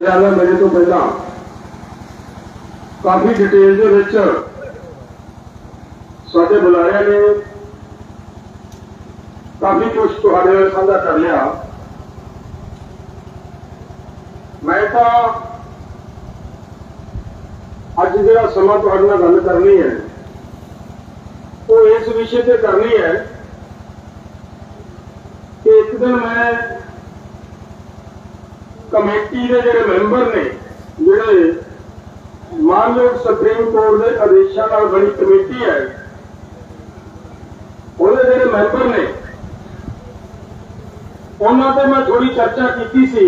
ਜ਼ਿਆਦਾ ਮੇਰੇ ਤੋਂ ਪਹਿਲਾਂ। ਕਾਫੀ ਡਿਟੇਲ ਦੇ ਵਿੱਚ ਸਾਡੇ ਬੁਲਾਰਿਆਂ ਨੇ ਕਾਫੀ ਕੁਝ ਤੁਹਾਡੇ ਨਾਲ ਸਾਂਝਾ ਕਰ ਲਿਆ। ਮੈਂ ਤਾਂ ਅੱਜ ਜਿਹੜਾ ਸਮਾਂ ਤੁਹਾਡੇ ਨਾਲ ਗੱਲ ਕਰਨੀ ਹੈ, ਉਹ ਇਸ ਵਿਸ਼ੇ ਤੇ ਕਰਨੀ ਹੈ ਕਿ ਇੱਕ ਦਿਨ ਮੈਂ ਕਮੇਟੀ ਦੇ ਜਿਹੜੇ ਮੈਂਬਰ ਨੇ, ਜਿਹੜੇ ਮਾਨਯੋਗ ਸੁਪਰੀਮ ਕੋਰਟ ਦੇ ਆਦੇਸ਼ਾਂ ਨਾਲ ਬਣੀ ਕਮੇਟੀ ਹੈ, ਉਹਦੇ ਜਿਹੜੇ ਮੈਂਬਰ ਨੇ, ਉਹਨਾਂ ਤੇ ਮੈਂ ਥੋੜੀ ਚਰਚਾ ਕੀਤੀ ਸੀ,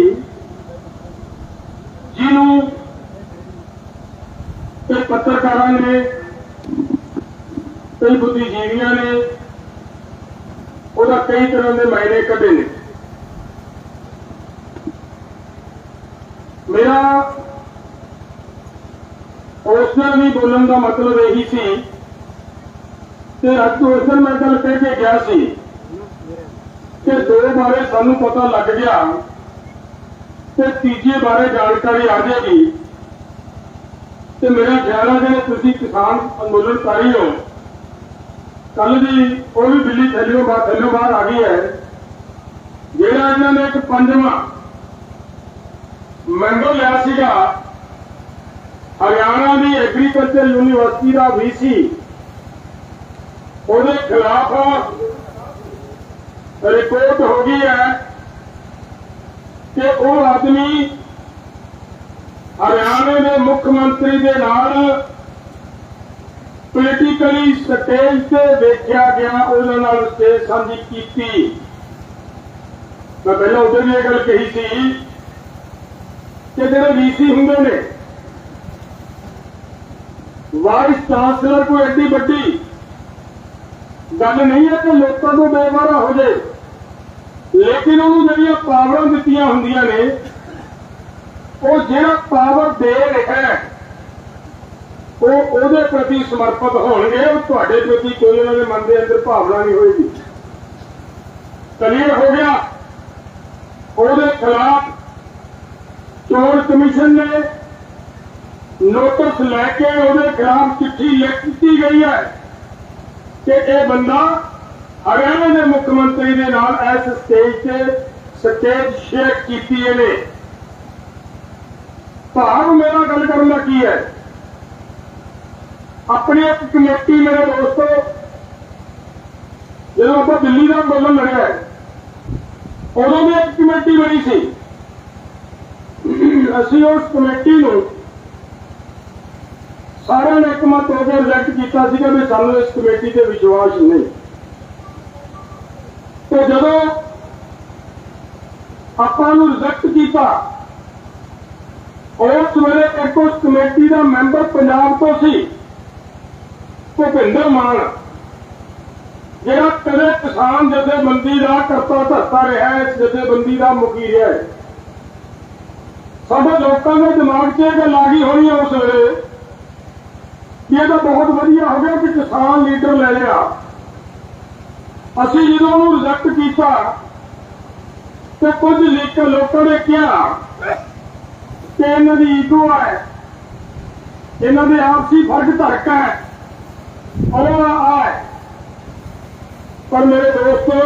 ਜਿਹਨੂੰ ਕਈ ਪੱਤਰਕਾਰਾਂ ਨੇ, ਕਈ ਬੁੱਧੀਜੀਵੀਆਂ ਨੇ, ਉਹਦਾ ਕਈ ਤਰ੍ਹਾਂ ਦੇ ਮਾਇਨੇ ਕੱਢੇ ਨੇ। ਮੇਰਾ ਉਸ ਵੀ ਬੋਲਣ ਦਾ ਮਤਲਬ ਇਹੀ ਸੀ ਤੇ ਅੱਜ ਉਸ ਦਿਨ ਮੈਂ ਗੱਲ ਕਹਿ ਕੇ ਗਿਆ ਸੀ ਕਿ ਦੋ ਬਾਰੇ ਸਾਨੂੰ ਪਤਾ ਲੱਗ ਗਿਆ ਤੇ ਤੀਜੇ ਬਾਰੇ ਜਾਣਕਾਰੀ ਆ ਜਾਏਗੀ। ਤੇ ਮੇਰਾ ਖਿਆਲ ਹੈ ਕਿ ਤੁਸੀਂ ਕਿਸਾਨ ਅੰਦੋਲਨਕਾਰੀ ਹੋ ਕੱਲ ਦੀ ਉਹ ਵੀ ਬਿੱਲੀ ਥੱਲਿਓਂ ਬਾਹਰ ਥੱਲਿਓਂ ਬਾਹਰ ਆ ਗਈ ਹੈ। ਜਿਹੜਾ ਇਹਨਾਂ ਨੇ ਇੱਕ ਪੰਜਵਾਂ ਮੈਂਬਰ ਲਿਆ ਸੀਗਾ। ਹਰਿਆਣਾ ਦੀ ਐਗਰੀਕਲਚਰ ਯੂਨੀਵਰਸਿਟੀ ਦਾ ਵੀਸੀ ਉਹਦੇ ਖਿਲਾਫ ਰਿਪੋਰਟ ਹੋ ਗਈ ਹੈ ਕਿ ਉਹ ਆਦਮੀ ਹਰਿਆਣੇ ਦੇ ਮੁੱਖ ਮੰਤਰੀ ਦੇ ਨਾਲ ਪੋਲੀਟੀਕਲੀ ਸਟੇਜ ਤੇ ਵੇਖਿਆ ਗਿਆ, ਉਹਨਾਂ ਨਾਲ ਸਟੇਜ ਸਾਂਝੀ ਕੀਤੀ। ਮੈਂ ਪਹਿਲਾਂ ਉਹਦੇ ਵੀ ਇਹ ਗੱਲ ਕਹੀ ਸੀ ਕਿ ਜਿਹੜੇ ਵੀਸੀ ਹੁੰਦੇ ਨੇ ਵਾਈਸ ਚਾਂਸਲਰ ਕੋਈ ਐਡੀ ਵੱਡੀ ਗੱਲ ਨਹੀਂ ਹੈ ਕਿ ਲੋਕਾਂ ਤੋਂ ਬੇਵਾਰਾ ਹੋ ਜਾਏ, ਲੇਕਿਨ ਉਹਨੂੰ ਜਿਹੜੀਆਂ ਪਾਵਰਾਂ ਦਿੱਤੀਆਂ ਹੁੰਦੀਆਂ ਨੇ, ਉਹ ਜਿਹੜਾ ਪਾਵਰ ਦੇ ਰਿਹਾ ਹੈ, ਉਹ ਉਹਦੇ ਪ੍ਰਤੀ ਸਮਰਪਿਤ ਹੋਣਗੇ, ਉਹ ਤੁਹਾਡੇ ਪ੍ਰਤੀ ਕੋਈ ਉਹਨਾਂ ਦੇ ਮਨ ਦੇ ਅੰਦਰ ਭਾਵਨਾ ਨਹੀਂ ਹੋਏਗੀ। ਕਲੀਅਰ ਹੋ ਗਿਆ? ਉਹਦੇ ਖਿਲਾਫ ਚੋਣ ਕਮਿਸ਼ਨ ਨੇ ਨੋਟਿਸ ਲੈ ਕੇ ਉਹਦੇ ਖਿਲਾਫ ਚਿੱਠੀ ਲਿਖ ਦਿੱਤੀ ਗਈ ਹੈ ਕਿ ਇਹ ਬੰਦਾ ਹਰਿਆਣਾ ਦੇ ਮੁੱਖ ਮੰਤਰੀ ਦੇ ਨਾਲ ਇਸ ਸਟੇਜ ਤੇ ਸਟੇਜ ਸ਼ੇਅਰ ਕੀਤੀ ਇਹਨੇ ਭਾਵ ਮੇਰਾ ਗੱਲ ਕਰਨ ਦਾ ਕੀ ਹੈ? ਆਪਣੀ ਇੱਕ ਕਮੇਟੀ ਮੇਰੇ ਦੋਸਤੋ, ਜਦੋਂ ਆਪਾਂ ਦਿੱਲੀ ਦਾ ਅੰਦੋਲਨ ਲੜਿਆ, ਉਦੋਂ ਵੀ ਇੱਕ ਕਮੇਟੀ ਬਣੀ ਸੀ। ਅਸੀਂ ਉਸ ਕਮੇਟੀ ਨੂੰ ਸਾਰਿਆਂ ਨੇ ਇੱਕ ਮਤ ਹੋ ਕੇ ਰਿਜੈਕਟ ਕੀਤਾ ਸੀਗਾ ਵੀ ਸਾਨੂੰ ਇਸ ਕਮੇਟੀ ਤੇ ਵਿਸ਼ਵਾਸ ਨਹੀਂ। ਤੇ ਜਦੋਂ ਆਪਾਂ ਨੂੰ ਰਿਜੈਕਟ ਕੀਤਾ, ਉਸ ਵੇਲੇ ਇੱਕ ਉਸ ਕਮੇਟੀ ਦਾ ਮੈਂਬਰ ਪੰਜਾਬ ਤੋਂ ਸੀ, ਭੁਪਿੰਦਰ ਮਾਨ, ਜਿਹੜਾ ਕਦੇ ਕਿਸਾਨ ਜਥੇਬੰਦੀ ਦਾ ਕਰਤਾ ਧਰਤਾ ਰਿਹਾ ਹੈ, ਇਸ ਜਥੇਬੰਦੀ ਦਾ ਮੁਖੀ ਰਿਹਾ ਹੈ। ਸਾਡੇ ਲੋਕਾਂ ਦੇ ਦਿਮਾਗ 'ਚ ਇਹ ਗੱਲ ਆ ਗਈ ਹੋਣੀ ਹੈ ਉਸ ਵੇਲੇ ਕਿ ਇਹ ਤਾਂ ਬਹੁਤ ਵਧੀਆ ਹੋ ਗਿਆ ਕਿ ਕਿਸਾਨ ਲੀਡਰ ਲੈ ਲਿਆ। ਅਸੀਂ ਜਦੋਂ ਉਹਨੂੰ ਰਿਜੈਕਟ ਕੀਤਾ ਤੇ ਕੁਝ ਲੀਕ ਲੋਕਾਂ ਨੇ ਕਿਹਾ ਕਿ ਇਹਨਾਂ ਦੀ ਈਗੋ ਹੈ ਇਹਨਾਂ ਦੇ ਆਪਸੀ ਫ਼ਰਕ ਧਰਕ ਹੈ ਉਹ ਆ। ਪਰ ਮੇਰੇ ਦੋਸਤੋ,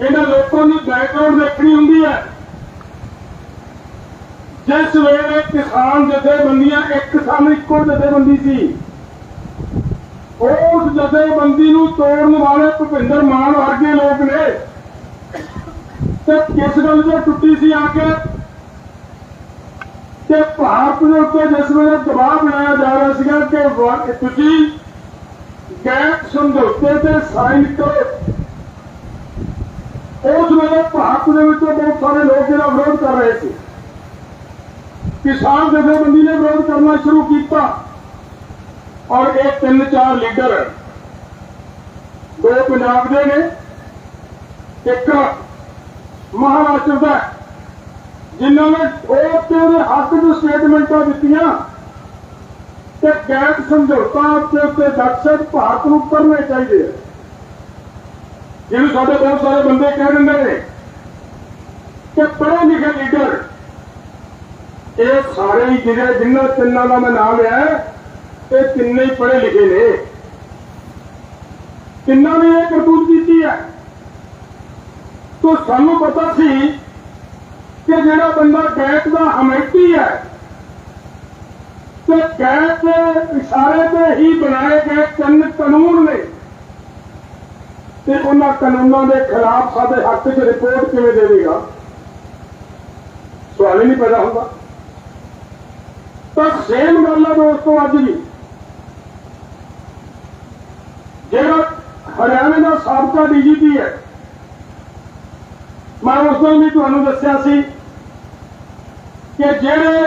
ਇਹਨਾਂ ਲੋਕਾਂ ਦੀ ਬੈਕਗ੍ਰਾਉਂਡ ਦੇਖਣੀ ਹੁੰਦੀ ਹੈ। ਜਿਸ ਵੇਲੇ ਕਿਸਾਨ ਜਥੇਬੰਦੀਆਂ ਇੱਕ ਸਨ ਇੱਕੋ ਜਥੇਬੰਦੀ ਸੀ, ਉਸ ਜਥੇਬੰਦੀ ਨੂੰ ਤੋੜਨ ਵਾਲੇ ਭੁਪਿੰਦਰ ਮਾਨ ਵਰਗੇ ਲੋਕ ਨੇ। ਤੇ ਕਿਸ ਗੱਲ ਤੋਂ ਟੁੱਟੀ ਸੀ ਆ ਕੇ? ਕਿ ਭਾਰਤ ਦੇ ਉੱਤੇ ਜਿਸ ਵੇਲੇ ਦਬਾਅ ਬਣਾਇਆ ਜਾ ਰਿਹਾ ਸੀਗਾ ਕਿ ਤੁਸੀਂ ਗੈਰ ਸਮਝੌਤੇ ਤੇ ਸਾਈਨ ਕਰੋ। ਉਸ ਵੇਲੇ ਭਾਰਤ ਦੇ ਵਿੱਚੋਂ ਬਹੁਤ ਸਾਰੇ ਲੋਕ ਇਹਦਾ ਵਿਰੋਧ ਕਰ ਰਹੇ ਸੀ। ਕਿਸਾਨ ਜਥੇਬੰਦੀ ਨੇ ਵਿਰੋਧ ਕਰਨਾ ਸ਼ੁਰੂ ਕੀਤਾ। ਔਰ ਇਹ ਤਿੰਨ ਚਾਰ ਲੀਡਰ ਦੋ ਪੰਜਾਬ ਦੇ ਨੇ, ਇੱਕ ਮਹਾਰਾਸ਼ਟਰ ਦਾ ਜਿਨ੍ਹਾਂ ਨੇ ਠੋਕ ਕੇ ਉਹਦੇ ਹੱਕ ਵਿੱਚ ਸਟੇਟਮੈਂਟਾਂ ਦਿੱਤੀਆਂ ਤੇ ਗੈਰ ਸਮਝੌਤਾ ਦੇ ਉੱਤੇ ਦਕਸ਼ਤ ਭਾਰਤ ਨੂੰ ਕਰਨੇ ਚਾਹੀਦੇ ਆ। ਜਿਹਨੂੰ ਸਾਡੇ ਬਹੁਤ ਸਾਰੇ ਬੰਦੇ ਕਹਿ ਦਿੰਦੇ ਨੇ ਕਿ ਪੜ੍ਹੇ ਇਹ ਸਾਰੇ ਹੀ ਜਿਹੜੇ ਜਿਨ੍ਹਾਂ ਤਿੰਨਾਂ ਦਾ ਮੈਂ ਨਾਮ ਲਿਆ, ਇਹ ਤਿੰਨੇ ਹੀ ਪੜ੍ਹੇ ਲਿਖੇ ਨੇ। ਤਿੰਨਾਂ ਨੇ ਇਹ ਕਰਤੂਤ ਕੀਤੀ ਹੈ। ਤੋ ਸਾਨੂੰ ਪਤਾ ਸੀ ਕਿ ਜਿਹੜਾ ਬੰਦਾ ਕੈਟ ਦਾ ਹਮਾਇਤੀ ਹੈ, ਤੇ ਕੈਟ ਦੇ ਇਸ਼ਾਰੇ ਤੇ ਹੀ ਬਣਾਏ ਗਏ ਤਿੰਨ ਕਾਨੂੰਨ ਨੇ। ਤੇ ਉਹਨਾਂ ਕਾਨੂੰਨਾਂ ਦੇ ਖਿਲਾਫ ਸਾਡੇ ਹੱਕ 'ਚ ਰਿਪੋਰਟ ਕਿਵੇਂ ਦੇਵੇਗਾ? ਸਵਾਲ ਹੀ ਨਹੀਂ ਪੈਦਾ ਹੁੰਦਾ। ਤਾਂ ਸੇਮ ਗੱਲ ਹੈ ਦੋਸਤੋ ਅੱਜ ਵੀ। ਜਿਹੜਾ ਹਰਿਆਣੇ ਦਾ ਸਾਬਕਾ ਡੀਜੀਪੀ ਹੈ, ਮੈਂ ਉਸ ਤੋਂ ਵੀ ਤੁਹਾਨੂੰ ਦੱਸਿਆ ਸੀ ਕਿ ਜਿਹੜੇ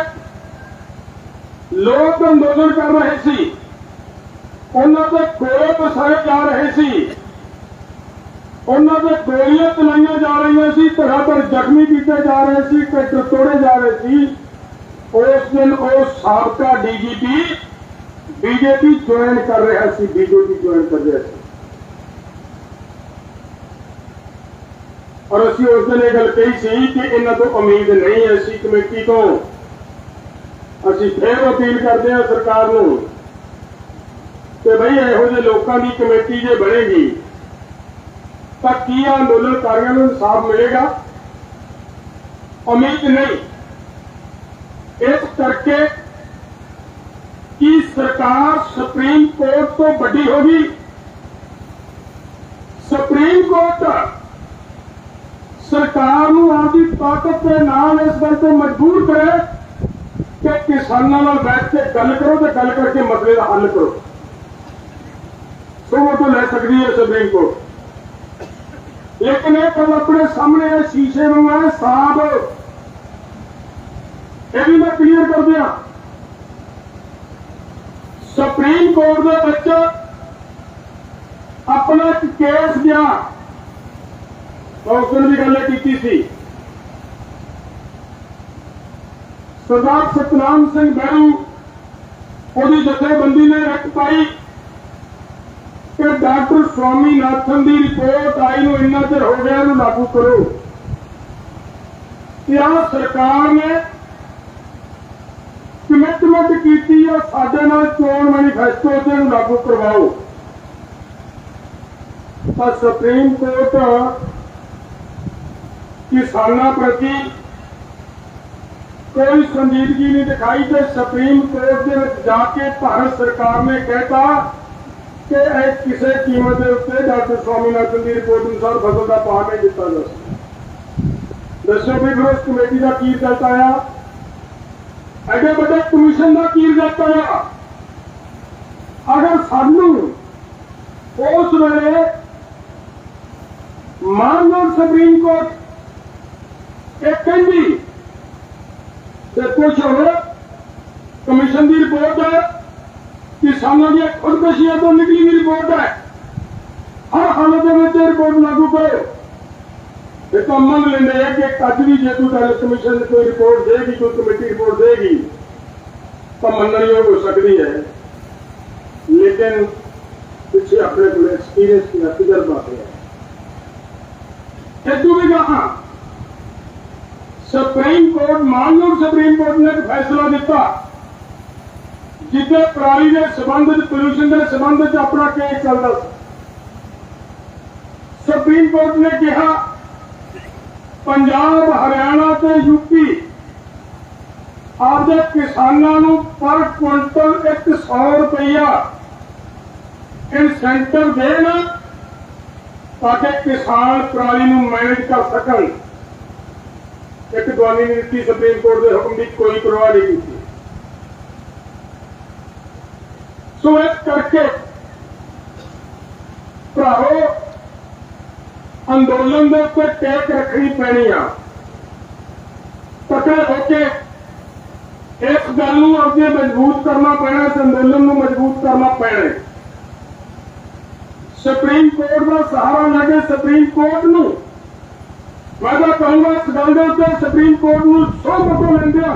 ਲੋਕ ਅੰਦੋਲਨ ਕਰ ਰਹੇ ਸੀ, ਉਹਨਾਂ ਦੇ ਕੋਲੇ ਪਸਾਰੇ ਜਾ ਰਹੇ ਸੀ, ਉਹਨਾਂ ਦੇ ਗੋਲੀਆਂ ਚਲਾਈਆਂ ਜਾ ਰਹੀਆਂ ਸੀ ਤਰ੍ਹਾਂ ਤਰ੍ਹਾਂ ਜ਼ਖਮੀ ਕੀਤੇ ਜਾ ਰਹੇ ਸੀ, ਟਰੈਕਟਰ ਤੋੜੇ ਜਾ ਰਹੇ ਸੀ। ਉਸ ਦਿਨ ਉਹ ਸਾਬਕਾ ਡੀਜੀਪੀ ਬੀਜੇਪੀ ਜੁਆਇਨ ਕਰ ਰਿਹਾ ਸੀ, ਬੀਜੇਪੀ ਜੁਆਇਨ ਕਰ ਰਿਹਾ ਸੀ। ਔਰ ਅਸੀਂ ਉਸ ਦਿਨ ਇਹ ਗੱਲ ਕਹੀ ਸੀ ਕਿ ਇਹਨਾਂ ਤੋਂ ਉਮੀਦ ਨਹੀਂ ਹੈ ਸੀ ਕਮੇਟੀ ਤੋਂ। ਅਸੀਂ ਫੇਰ ਅਪੀਲ ਕਰਦੇ ਹਾਂ ਸਰਕਾਰ ਨੂੰ ਕਿ ਭਈ ਇਹੋ ਜਿਹੇ ਲੋਕਾਂ ਦੀ ਕਮੇਟੀ ਜੇ ਬਣੇਗੀ, ਤਾਂ ਕੀ ਅੰਦੋਲਨਕਾਰੀਆਂ ਨੂੰ ਇਨਸਾਫ ਮਿਲੇਗਾ? ਉਮੀਦ ਨਹੀਂ। ਇਸ ਕਰਕੇ ਕੀ ਸਰਕਾਰ ਸੁਪਰੀਮ ਕੋਰਟ ਤੋਂ ਵੱਡੀ ਹੋ ਗਈ। ਸੁਪਰੀਮ ਕੋਰਟ ਸਰਕਾਰ ਨੂੰ ਆਪਦੀ ਤਾਕਤ ਦੇ ਨਾਲ ਇਸ ਗੱਲ ਤੇ ਮਜਬੂਰ ਕਰੇ ਕਿ ਕਿਸਾਨਾਂ ਨਾਲ ਬੈਠ ਕੇ ਗੱਲ ਕਰੋ ਤੇ ਗੱਲ ਕਰਕੇ ਮਸਲੇ ਦਾ ਹੱਲ ਕਰੋ। ਸੋ ਉਹ ਤੋਂ ਲੈ ਸਕਦੀ ਹੈ ਸੁਪਰੀਮ ਕੋਰਟ। ਲੇਕਿਨ ਇਹ ਗੱਲ ਆਪਣੇ ਸਾਹਮਣੇ ਸ਼ੀਸ਼ੇ ਨੂੰ ਹੈ ਸਾਬ ਇਹ ਵੀ ਮੈਂ ਕਲੀਅਰ ਕਰ ਦਿਆਂ। ਸੁਪਰੀਮ ਕੋਰਟ ਦੇ ਵਿੱਚ ਆਪਣਾ ਇੱਕ ਕੇਸ ਗਿਆ। ਉਸ ਦਿਨ ਵੀ ਗੱਲ ਕੀਤੀ ਸੀ। ਸਰਦਾਰ ਸਤਨਾਮ ਸਿੰਘ ਬੈਰੂ ਉਹਦੀ ਜਥੇਬੰਦੀ ਨੇ ਰੱਖ ਪਾਈ ਕਿ ਡਾਕਟਰ ਸਵਾਮੀਨਾਥਨ ਦੀ ਰਿਪੋਰਟ ਆਈ ਨੂੰ ਇੰਨਾ ਚਿਰ ਹੋ ਗਿਆ ਇਹਨੂੰ ਲਾਗੂ ਕਰੋ। ਕਿ ਆਹ ਸਰਕਾਰ ਨੇ ਕਮਿਟਮੈਂਟ ਕੀਤੀ ਆ, ਸਾਡੇ ਨਾਲ ਚੋਣ ਮੈਨੀਫੈਸਟੋ ਤੇ ਇਹਨੂੰ ਲਾਗੂ ਕਰਵਾਓ। ਪਰ ਸੁਪਰੀਮ ਕੋਰਟ ਕਿਸਾਨਾਂ ਪ੍ਰਤੀ ਕੋਈ ਸੰਜੀਦਗੀ ਨਹੀਂ ਦਿਖਾਈ ਤੇ ਸੁਪਰੀਮ ਕੋਰਟ ਦੇ ਵਿੱਚ ਜਾ ਕੇ ਭਾਰਤ ਸਰਕਾਰ ਨੇ ਕਹਿਤਾ ਕਿ ਇਹ ਕਿਸੇ ਕੀਮਤ ਦੇ ਉੱਤੇ ਡਾਕਟਰ ਸਵਾਮੀਨਾਥਨ ਦੀ ਰਿਪੋਰਟ ਅਨੁਸਾਰ ਫਸਲ ਦਾ ਭਾਅ ਨਹੀਂ ਦਿੱਤਾ ਜਾ ਸਕਦਾ। ਦੱਸੋ ਵੀ ਫਿਰ ਉਸ ਕਮੇਟੀ ਦਾ ਕੀ ਰਿਜ਼ਲਟ ਆਇਆ? ਐਡੇ ਵੱਡੇ ਕਮਿਸ਼ਨ ਦਾ ਕੀ ਰਿਜ਼ਲਟ ਆਇਆ ਅਗਰ ਸਾਨੂੰ ਉਸ ਵੇਲੇ ਮਾਨਯੋਗ ਸੁਪਰੀਮ ਕੋਰਟ ਇਹ ਕਹਿੰਦੀ ਤੇ ਕੁਝ ਹੋਰ ਕਮਿਸ਼ਨ ਦੀ ਰਿਪੋਰਟ ਹੈ ਕਿਸਾਨਾਂ ਦੀਆਂ ਖੁਦਕਸ਼ੀਆਂ ਤੋਂ ਨਿਕਲੀ ਹੋਈ ਰਿਪੋਰਟ ਹੈ। ਹਰ ਹਾਲਤ ਦੇ ਵਿੱਚ ਰਿਪੋਰਟ ਲਾਗੂ ਕਰੋ। ਇਹ ਤਾਂ ਮੰਨ ਲੈਂਦੇ ਆ ਕਿ ਅੱਜ ਵੀ ਜੇ ਤੂੰ ਗੱਲ ਕਮਿਸ਼ਨ ਦੀ ਕੋਈ ਰਿਪੋਰਟ ਦੇਗੀ, ਕੋਈ ਕਮੇਟੀ ਰਿਪੋਰਟ ਦੇਗੀ, ਤਾਂ ਮੰਨਣਯੋਗ ਹੋ ਸਕਦੀ ਹੈ। ਲੇਕਿਨ ਪਿੱਛੇ ਆਪਣੇ ਕੋਲ ਐਕਸਪੀਰੀਅੰਸ ਦਾ ਤਜਰਬਾ ਹੈ। ਇਹ ਤੂੰ ਵੀ ਕਹਾ ਸੁਪਰੀਮ ਕੋਰਟ ਮਾਨਯੋਗ ਸੁਪਰੀਮ ਕੋਰਟ ਨੇ ਫੈਸਲਾ ਦਿੱਤਾ, ਜਿੱਥੇ ਪਰਾਲੀ ਦੇ ਸਬੰਧ ਵਿੱਚ ਪੋਲੂਸ਼ਨ ਦੇ ਸੰਬੰਧ ਵਿੱਚ ਆਪਣਾ ਕੇਸ ਚੱਲਦਾ ਸੀ। ਸੁਪਰੀਮ ਕੋਰਟ ਨੇ ਕਿਹਾ ਪੰਜਾਬ, ਹਰਿਆਣਾ ਤੇ ਯੂਪੀ ਆਪਦੇ ਕਿਸਾਨਾਂ ਨੂੰ ਪਰ ਕੁਇੰਟਲ 100 ਰੁਪਇਆ ਇਨਸੈਂਟਿਵ ਦੇਣ ਤਾਂ ਕਿ ਕਿਸਾਨ ਪਰਾਲੀ ਨੂੰ ਮੈਨੇਜ ਕਰ ਸਕਣ। ਇੱਕ ਦਵਾਨੀ ਨੇ ਦਿੱਤੀ ਸੁਪਰੀਮ ਕੋਰਟ ਦੇ ਹੁਕਮ ਦੀ ਕੋਈ ਪਰਵਾਹ ਨਹੀਂ ਕੀਤੀ। ਸੋ ਇਸ ਕਰਕੇ ਭਰਾਵੋ ਅੰਦੋਲਨ ਦੇ ਉੱਤੇ ਟੇਕ ਰੱਖਣੀ ਪੈਣੀ ਆ। ਤਕੜੇ ਹੋ ਕੇ ਇਸ ਗੱਲ ਨੂੰ ਅੱਗੇ ਮਜ਼ਬੂਤ ਕਰਨਾ ਪੈਣਾ, ਇਸ ਅੰਦੋਲਨ ਨੂੰ ਮਜ਼ਬੂਤ ਕਰਨਾ ਪੈਣਾ। ਸੁਪਰੀਮ ਕੋਰਟ ਦਾ ਸਹਾਰਾ ਲੈ ਕੇ ਸੁਪਰੀਮ ਕੋਰਟ ਨੂੰ ਮੈਂ ਤਾਂ ਕਹੂੰਗਾ ਇਸ ਗੱਲ ਦੇ ਉੱਤੇ ਸੁਪਰੀਮ ਕੋਰਟ ਨੂੰ ਸੋ ਲੈਂਦੇ ਲੈਂਦਿਆਂ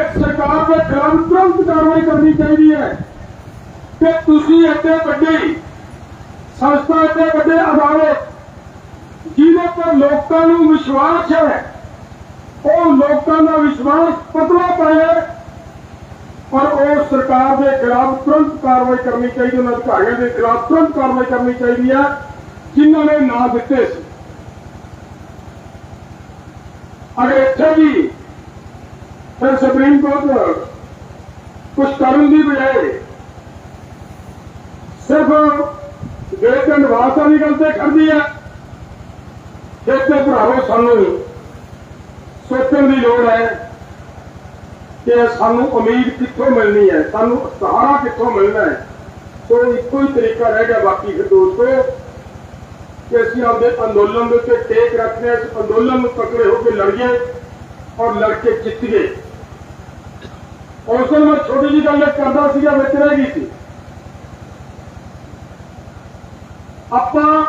ਇਸ ਸਰਕਾਰ ਦੇ ਖਿਲਾਫ ਤੁਰੰਤ ਕਾਰਵਾਈ ਕਰਨੀ ਚਾਹੀਦੀ ਹੈ। ਕਿ ਤੁਸੀਂ ਇੱਥੇ ਵੱਡੀ ਸੰਸਥਾ ਇੱਥੇ ਵੱਡੇ ਅਦਾਰੇ, ਜਿਹਦੇ ਪਰ ਲੋਕਾਂ ਨੂੰ ਵਿਸ਼ਵਾਸ ਹੈ, ਉਹ ਲੋਕਾਂ ਦਾ ਵਿਸ਼ਵਾਸ ਪਤਲਾ ਪਾਇਆ ਪਰ ਉਹ ਸਰਕਾਰ ਦੇ ਖਿਲਾਫ ਤੁਰੰਤ ਕਾਰਵਾਈ ਕਰਨੀ ਚਾਹੀਦੀ ਉਹਨਾਂ ਅਧਿਕਾਰੀਆਂ ਦੇ ਖਿਲਾਫ ਤੁਰੰਤ ਕਾਰਵਾਈ ਕਰਨੀ ਚਾਹੀਦੀ ਹੈ, ਜਿਨ੍ਹਾਂ ਨੇ ਨਾ ਦਿੱਤੇ ਸੀ। ਅਗਰ ਇੱਥੇ ਵੀ ਫਿਰ ਸੁਪਰੀਮ ਕੋਰਟ ਕੁਝ ਕਰਨ ਦੀ ਬਜਾਏ ਸਿਰਫ ਜੇ ਵੇਤਨ ਵਾਸਤਾ ਦੀ ਗੱਲ ਤੇ ਕਰਦੀ ਹੈ ਇੱਥੇ ਭਰਾਵੋ ਸਾਨੂੰ ਸੋਚਣ ਦੀ ਲੋੜ ਹੈ ਕਿ ਸਾਨੂੰ ਉਮੀਦ ਕਿੱਥੋਂ ਮਿਲਣੀ ਹੈ, ਸਾਨੂੰ ਸਹਾਰਾ ਕਿੱਥੋਂ ਮਿਲਣਾ ਹੈ ਸੋ ਇੱਕੋ ਹੀ ਤਰੀਕਾ ਰਹਿ ਗਿਆ ਬਾਕੀ ਫਿਰ ਦੋਸਤੋ, ਕਿ ਅਸੀਂ ਆਪਦੇ ਅੰਦੋਲਨ ਦੇ ਉੱਤੇ ਟੇਕ ਰੱਖਦੇ ਹਾਂ, ਇਸ ਅੰਦੋਲਨ ਨੂੰ ਤਕੜੇ ਹੋ ਕੇ ਲੜੀਏ ਔਰ ਲੜ ਕੇ ਜਿੱਤੀਏ ਉਸ ਦਿਨ ਮੈਂ ਛੋਟੀ ਜਿਹੀ ਗੱਲ ਕਰਦਾ ਸੀਗਾ, ਵਿੱਚ ਰਹਿ ਗਈ ਸੀ। ਆਪਾਂ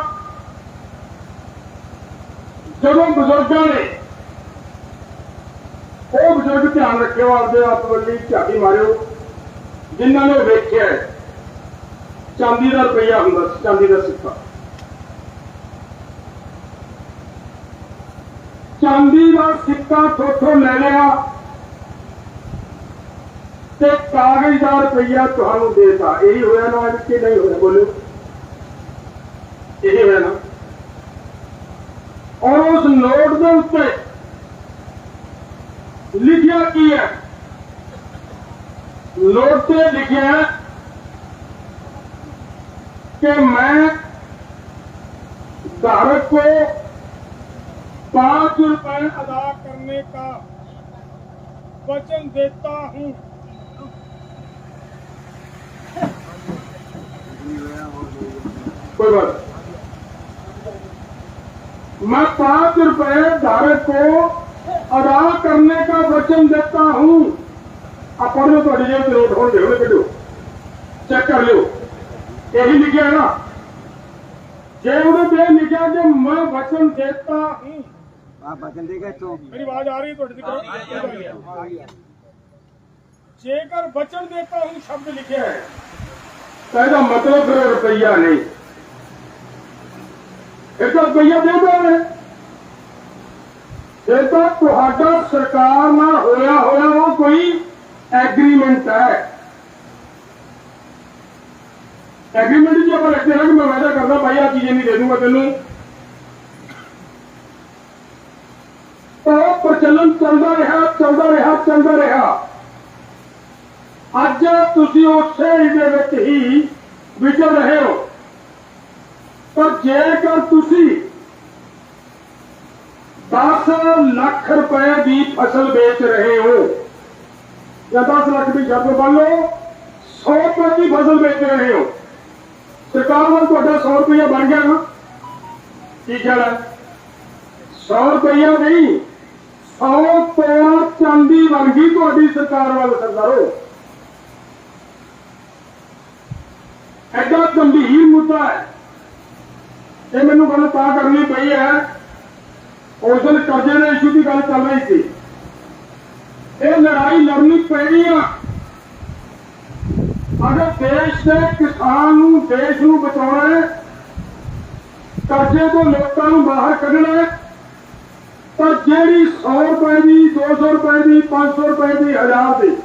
ਜਦੋਂ ਬਜ਼ੁਰਗਾਂ ਨੇ ਉਹ ਬਜ਼ੁਰਗ ਧਿਆਨ ਰੱਖਿਓ, ਆਪਦੇ ਆਪ ਵੱਲੀ ਝਾਤੀ ਮਾਰਿਓ, ਜਿਨ੍ਹਾਂ ਨੇ ਵੇਖਿਆ ਚਾਂਦੀ ਦਾ ਰੁਪਈਆ ਹੁੰਦਾ ਸੀ, ਚਾਂਦੀ ਦਾ ਸਿੱਕਾ। ਚਾਂਦੀ ਦਾ ਸਿੱਕਾ ਥੋਥੋਂ ਲੈ ਲਿਆ ਤੇ ਕਾਗਜ਼ ਦਾ ਰੁਪਈਆ ਤੁਹਾਨੂੰ ਦੇਤਾ। ਇਹੀ ਹੋਇਆ ਨਾ ਕਿ ਨਹੀਂ ਹੋਇਆ? ਬੋਲੋ। यही है ना और उस नोट के उत्ते लिखिया की है नोट से लिखिया कि मैं धारक को पाँच रुपए अदा करने का वचन देता हूँ कोई बात मैं पांच रुपए धारक को अदा करने का वचन देता हूं आप पढ़ लो थोड़ी जेब नोट हो गए बेटो चेक कर लो यही लिखे है ना जेब रुपये लिखा कि मैं वचन देता हूं आप वचन देगा तो मेरी आवाज आ रही है थोड़ी जेकर वचन देता हूं शब्द लिखे है तो मतलब रुपया नहीं ਫਿਰ ਰੁਪਈਆ ਨਹੀਂ ਇਹ ਤਾਂ ਰੁਪਈਆ ਦੇਦਾ ਇਹ ਤਾਂ ਤੁਹਾਡਾ ਸਰਕਾਰ ਨਾਲ ਹੋਇਆ ਹੋਇਆ ਉਹ ਕੋਈ ਐਗਰੀਮੈਂਟ ਹੈ। ਐਗਰੀਮੈਂਟ ਜੇ ਆਪਾਂ ਰੱਖਦੇ ਹਾਂ ਕਿ ਮੈਂ ਵਾਅਦਾ ਕਰਦਾ ਭਾਈ ਆ ਚੀਜ਼ ਨਹੀਂ ਦੇ ਦੂੰਗਾ ਤੈਨੂੰ। ਉਹ ਪ੍ਰਚਲਨ ਚੱਲਦਾ ਰਿਹਾ ਚੱਲਦਾ ਰਿਹਾ ਚੱਲਦਾ ਰਿਹਾ। ਅੱਜ ਤੁਸੀਂ ਉਸੇ ਦੇ ਵਿੱਚ ਹੀ ਵਿਚਰ ਰਹੇ ਹੋ। ਪਰ ਜੇਕਰ ਤੁਸੀਂ 10 ਲੱਖ ਰੁਪਏ ਦੀ ਫਸਲ ਵੇਚ ਰਹੇ ਹੋ, ਜਾਂ 10 ਲੱਖ ਦੀ ਸ਼ਰਤ ਮੰਨ ਲਓ 100 ਰੁਪਏ ਦੀ ਫਸਲ ਵੇਚ ਰਹੇ ਹੋ, ਸਰਕਾਰ ਵੱਲ ਤੁਹਾਡਾ 100 ਰੁਪਇਆ ਬਣ ਗਿਆ ਨਾ। ਕੀ ਖਿਆਲ ਹੈ? 100 ਰੁਪਇਆ ਨਹੀਂ 100 ਤੋਲਾ ਚਾਂਦੀ ਬਣ ਗਈ ਤੁਹਾਡੀ ਸਰਕਾਰ ਵੱਲ ਸਰਦਾਰੋ ਐਡਾ ਗੰਭੀਰ ਮੁੱਦਾ ਹੈ। ਇਹ ਮੈਨੂੰ ਗੱਲ ਤਾਂ ਕਰਨੀ ਪਈ ਹੈ। ਉਸ ਦਿਨ ਕਰਜ਼ੇ ਦੇ ਇਸ਼ੂ ਦੀ ਗੱਲ ਚੱਲ ਰਹੀ ਸੀ। ਇਹ ਲੜਾਈ ਲੜਨੀ ਪੈਣੀ ਆ। ਅਗਰ ਦੇਸ਼ ਦੇ ਕਿਸਾਨ ਨੂੰ, ਦੇਸ਼ ਨੂੰ ਬਚਾਉਣਾ ਹੈ, ਕਰਜ਼ੇ ਤੋਂ ਲੋਕਾਂ ਨੂੰ ਬਾਹਰ ਕੱਢਣਾ ਹੈ, ਤਾਂ ਜਿਹੜੀ 100 ਰੁਪਏ ਦੀ 200 ਰੁਪਏ ਦੀ 500 ਰੁਪਏ ਦੀ 1000 ਦੀ,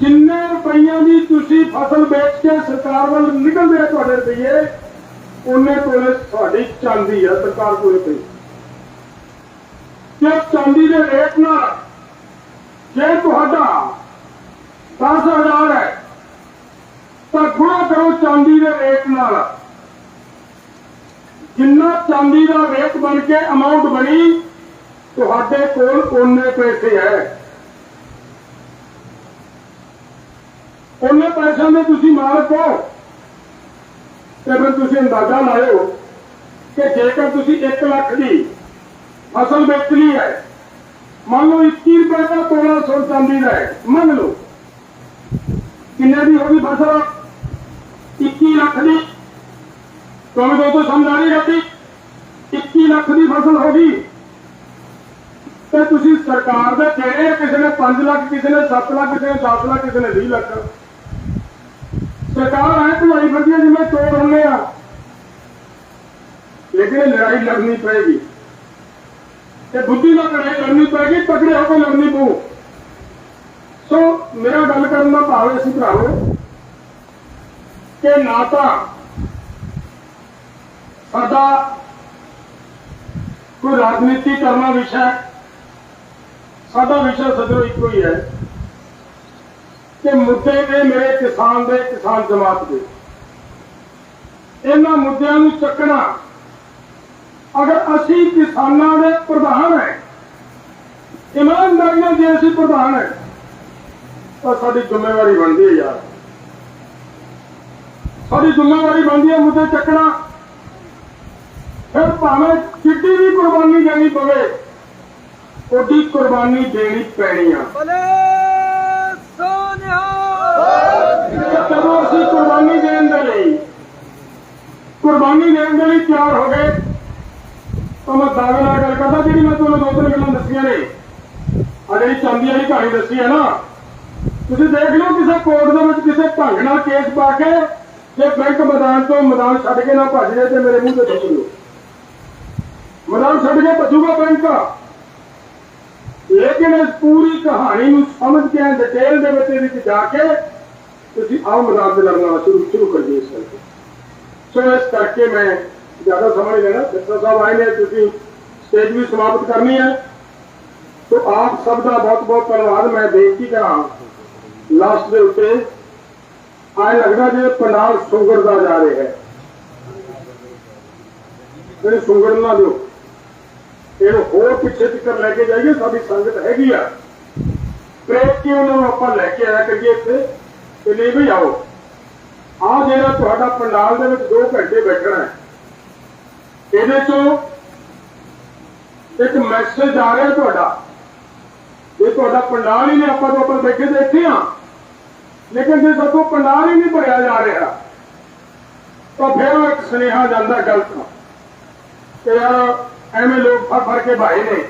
ਜਿੰਨੇ ਰੁਪਈਆਂ ਦੀ ਤੁਸੀਂ ਫਸਲ ਵੇਚ ਕੇ ਸਰਕਾਰ ਵੱਲ ਨਿਕਲਦੇ ਤੁਹਾਡੇ ਰੁਪਈਏ ਉਹਨੇ ਕੋਲੇ ਤੁਹਾਡੀ ਚਾਂਦੀ ਆ ਸਰਕਾਰ ਕੋਲੇ ਪਈ। ਜੇ ਚਾਂਦੀ ਦੇ ਰੇਟ ਨਾਲ ਜੇ ਤੁਹਾਡਾ 10000 ਹੈ, ਤਾਂ ਗੁਣਾ ਕਰੋ ਚਾਂਦੀ ਦੇ ਰੇਟ ਨਾਲ। ਜਿੰਨਾ ਚਾਂਦੀ ਦਾ ਰੇਟ ਬਣ ਕੇ ਅਮਾਉਂਟ ਬਣੀ, ਤੁਹਾਡੇ ਕੋਲ ਉਹਨੇ ਪੈਸੇ ਹੈ। ਉਹਨੇ ਪੈਸਿਆਂ ਦੇ ਤੁਸੀਂ ਮਾਲਕ ਹੋ। ਤੇ ਫਿਰ ਤੁਸੀਂ ਅੰਦਾਜ਼ਾ ਲਾਇਓ ਕਿ ਜੇਕਰ ਤੁਸੀਂ 1 ਲੱਖ ਦੀ ਫਸਲ ਵੇਚਣੀ ਹੈ, ਮੰਨ ਲਓ 21 ਰੁਪਏ ਦਾ ਤੋਲਾ ਸੋਨ ਚਾਂਦੀ ਦਾ ਹੈ, ਮੰਨ ਲਓ। ਕਿੰਨੇ ਦੀ ਹੋਗੀ ਫਸਲ? 21 ਲੱਖ ਦੀ। ਤੁਹਾਨੂੰ ਦੋਸਤੋ ਸਮਝ ਆ ਰਹੀ ਰਾਤੀ 21 ਲੱਖ ਦੀ ਫਸਲ ਹੋ ਗਈ। ਤੇ ਤੁਸੀਂ ਸਰਕਾਰ ਦੇ ਦੇਣੇ ਕਿਸੇ ਨੇ 5 ਲੱਖ, ਕਿਸੇ ਨੇ 7 ਲੱਖ, ਕਿਸੇ ਨੇ 10 ਲੱਖ, ਕਿਸੇ ਨੇ 20 ਲੱਖ। ਸਰਕਾਰ ਐ ਤੁਹਾਡੀ ਵਧੀਆ ਜਿਵੇਂ ਤੋੜ ਹੁੰਨੇ ਆ। ਲੇਕਿਨ ਇਹ ਲੜਾਈ ਲੜਨੀ ਪਏਗੀ। ਤੇ ਬੁੱਧੀ ਨਾਲ ਲੜਾਈ ਲੜਨੀ ਪਏਗੀ, ਤਕੜੇ ਹੋ ਕੇ ਲੜਨੀ ਪਊ। ਸੋ ਮੇਰਾ ਗੱਲ ਕਰਨ ਦਾ ਭਾਵ ਸੀ ਭਰਾਵੋ, ਕਿ ਨਾ ਤਾਂ ਸਾਡਾ ਕੋਈ ਰਾਜਨੀਤੀ ਕਰਨਾ ਵਿਸ਼ਾ ਸਾਡਾ ਵਿਸ਼ਾ ਸਦਰੋ ਇੱਕੋ ਹੀ ਹੈ। ਕਿ ਮੁੱਦੇ ਨੇ ਮੇਰੇ ਕਿਸਾਨ ਦੇ ਕਿਸਾਨ ਜਮਾਤ ਦੇ। ਇਹਨਾਂ ਮੁੱਦਿਆਂ ਨੂੰ ਚੱਕਣਾ, ਅਗਰ ਅਸੀਂ ਕਿਸਾਨਾਂ ਦੇ ਪ੍ਰਧਾਨ ਹੈ ਇਮਾਨਦਾਰੀ ਨਾਲ ਜੇ ਅਸੀਂ ਪ੍ਰਧਾਨ ਹੈ, ਤਾਂ ਸਾਡੀ ਜ਼ਿੰਮੇਵਾਰੀ ਬਣਦੀ ਹੈ ਯਾਰ। ਸਾਡੀ ਜ਼ਿੰਮੇਵਾਰੀ ਬਣਦੀ ਹੈ ਮੁੱਦੇ ਚੱਕਣਾ। ਫਿਰ ਭਾਵੇਂ ਕਿੱਡੀ ਵੀ ਕੁਰਬਾਨੀ ਦੇਣੀ ਪਵੇ, ਉਹਦੀ ਕੁਰਬਾਨੀ ਦੇਣੀ ਪੈਣੀ ਆ। ਕੁਰਬਾਨੀ ਦੇਣ ਦੇ ਲਈ ਤਿਆਰ ਹੋ ਗਏ। ਤਾਂ ਮੈਂ ਦਾਅਵੇ ਨਾਲ ਗੱਲ ਕਰਦਾ ਜਿਹੜੀ ਮੈਂ ਤੁਹਾਨੂੰ ਦੋ ਤਿੰਨ ਗੱਲਾਂ ਦੱਸੀਆਂ ਨੇ। ਆ ਜਿਹੜੀ ਚਾਂਦੀ ਵਾਲੀ ਕਹਾਣੀ ਦੱਸੀ ਹੈ ਨਾ, ਤੁਸੀਂ ਦੇਖ ਲਓ ਕਿਸੇ ਕੋਰਟ ਦੇ ਵਿੱਚ ਕਿਸੇ ਢੰਗ ਨਾਲ ਕੇਸ ਪਾ ਕੇ ਜੇ ਬੈਂਕ ਮੈਦਾਨ ਤੋਂ ਮੈਦਾਨ ਛੱਡ ਕੇ ਨਾ ਭੱਜ ਜਾਏ ਤੇ ਮੇਰੇ ਮੂੰਹ ਤੇ ਥੁੱਕ ਲਓ। ਮੈਦਾਨ ਛੱਡ ਕੇ ਭੱਜੂਗਾ ਬੈਂਕ। ਲੇਕਿਨ ਇਸ ਪੂਰੀ ਕਹਾਣੀ ਨੂੰ ਸਮਝ ਕੇ ਡਿਟੇਲ ਦੇ ਵਿੱਚ ਇਹਦੇ ਵਿੱਚ ਜਾ ਕੇ ਤੁਸੀਂ ਆਓ ਮੈਦਾਨ ਤੇ ਲੜਨਾ ਸ਼ੁਰੂ ਸ਼ੁਰੂ ਕਰ ਦਿਓ ਇਸ ਕਰਕੇ ਸੋ ਇਸ ਕਰਕੇ ਮੈਂ ਜ਼ਿਆਦਾ ਸਮਾਂ ਲੈਣਾ। ਡਾਕਟਰ ਸਾਹਿਬ ਆਏ ਨੇ, ਤੁਸੀਂ ਸਟੇਜ ਵੀ ਸਮਾਪਤ ਕਰਨੀ ਹੈ। ਤੋ ਆਪ ਸਭ ਦਾ ਬਹੁਤ ਬਹੁਤ ਧੰਨਵਾਦ। ਮੈਂ ਬੇਨਤੀ ਕਰਾਂ ਲਾਸਟ ਦੇ ਉੱਤੇ, ਆਏ ਲੱਗਦਾ ਜਿਵੇਂ ਪੰਡਾਲ ਸੁੰਗੜਦਾ ਜਾ ਰਿਹਾ ਹੈ। ਜਿਹੜੀ ਸੁੰਗੜ ਨਾ ਦਿਓ। ਇਹ ਹੋਰ ਪਿੱਛੇ ਤੱਕ ਲੈ ਕੇ ਜਾਈਏ, ਸਾਡੀ ਸੰਗਤ ਹੈਗੀ ਆ। ਪ੍ਰੇਮ ਕੇ ਉਹਨਾਂ ਨੂੰ ਆਪਾਂ ਲੈ ਕੇ ਆਇਆ ਕਰੀਏ ਇੱਥੇ? ਤੇ ਨਹੀਂ ਵੀ ਆਓ। ਆ ਜਿਹੜਾ ਤੁਹਾਡਾ ਪੰਡਾਲ ਦੇ ਵਿੱਚ 2 ਘੰਟੇ ਬੈਠਣਾ ਹੈ। ਇਹਦੇ ਚੋਂ ਇੱਕ ਮੈਸੇਜ ਆ ਰਿਹਾ ਤੁਹਾਡਾ। ਜੇ ਤੁਹਾਡਾ ਪੰਡਾਲ ਹੀ ਨਹੀਂ, ਆਪਾਂ ਤੋਂ ਆਪਾਂ ਬੈਠੇ ਤੇ ਇੱਥੇ ਆ ਲੇਕਿਨ ਜੇ ਸਾਤੋਂ ਪੰਡਾਲ ਹੀ ਨਹੀਂ ਭਰਿਆ ਜਾ ਰਿਹਾ, ਤਾਂ ਫਿਰ ਉਹ ਇੱਕ ਸੁਨੇਹਾ ਜਾਂਦਾ ਗਲਤ ਕਿ ਯਾਰ ਐਵੇਂ ਲੋਕ ਫੜ ਫੜ ਕੇ ਭਾਈ ਨੇ।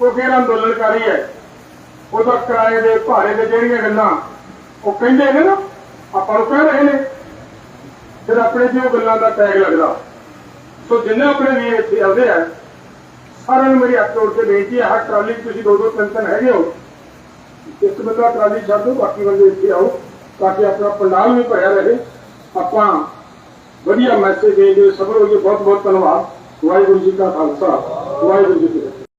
ਉਹ ਕਿਹੜਾ ਅੰਦੋਲਨਕਾਰੀ ਹੈ? ਉਹਦਾ ਕਿਰਾਏ ਦੇ ਭਾਰੇ ਦੇ ਜਿਹੜੀਆਂ ਗੱਲਾਂ ਉਹ ਕਹਿੰਦੇ ਨੇ ਨਾ, ਆਪਾਂ ਨੂੰ ਕਹਿ ਰਹੇ ਨੇ। ਫਿਰ ਆਪਣੇ ਤੇ ਉਹ ਗੱਲਾਂ ਦਾ ਟੈਗ ਲੱਗਦਾ। ਸੋ ਜਿੰਨੇ ਆਪਣੇ ਵੀਰ ਇੱਥੇ ਆਉਂਦੇ ਆ, ਸਾਰਿਆਂ ਨੂੰ ਮੇਰੀ ਹੱਥ ਜੋੜ ਕੇ ਬੇਨਤੀ ਹੈ, ਹਰ ਟਰਾਲੀ 'ਚ ਤੁਸੀਂ ਦੋ ਦੋ, ਤਿੰਨ ਤਿੰਨ ਹੈਗੇ ਹੋ। ਇੱਕ ਬੰਦਾ ਟਰਾਲੀ ਛੱਡ ਦਿਓ ਬਾਕੀ ਬੰਦੇ ਇੱਥੇ ਆਓ, ਤਾਂ ਕਿ ਆਪਣਾ ਪੰਡਾਲ ਵੀ ਭਰਿਆ ਰਹੇ। ਆਪਾਂ ਵਧੀਆ ਮੈਸੇਜ ਦੇ ਦਿਓ ਸਫਲ ਹੋਈਏ ਬਹੁਤ ਬਹੁਤ ਧੰਨਵਾਦ। ਵਾਹਿਗੁਰੂ ਜੀ ਕਾ ਖਾਲਸਾ, ਵਾਹਿਗੁਰੂ ਜੀ ਕੀ